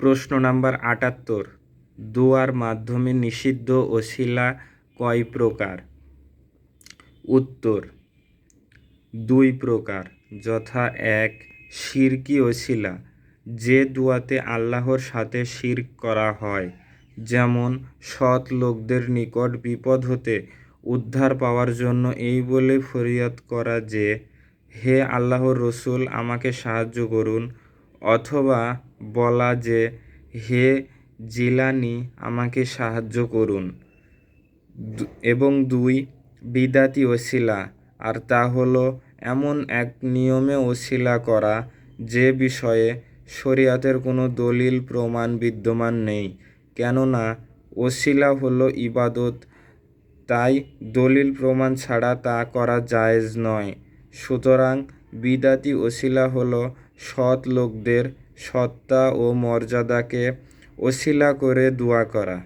প্রশ্ন নাম্বার আটাত্তর। দোয়ার মাধ্যমে নিষিদ্ধ ওসিলা কয় প্রকার? উত্তর, দুই প্রকার। যথা এক শিরকি ওসিলা যে দুয়াতে আল্লাহর সাথে শিরক করা হয়, যেমন সৎ লোকদের নিকট বিপদ হতে উদ্ধার পাওয়ার জন্য এই বলে ফরিয়াদ করা যে, হে আল্লাহর রসুল, আমাকে সাহায্য করুন, অথবা বলা যে, হে জিলানি, আমাকে সাহায্য করুন। এবং দুই, বিদাতি ওসিলা। আর তা হলো এমন এক নিয়মে ওসিলা করা যে বিষয়ে শরিয়াতের কোনো দলিল প্রমাণ বিদ্যমান নেই। কেননা, ওসিলা হলো ইবাদত, তাই দলিল প্রমাণ ছাড়া তা করা জায়েজ নয়। সুতরাং বিদাতি ওসিলা হলো সৎ লোকদের সত্তা ও মর্যাদাকে অশিলা করে দোয়া করা।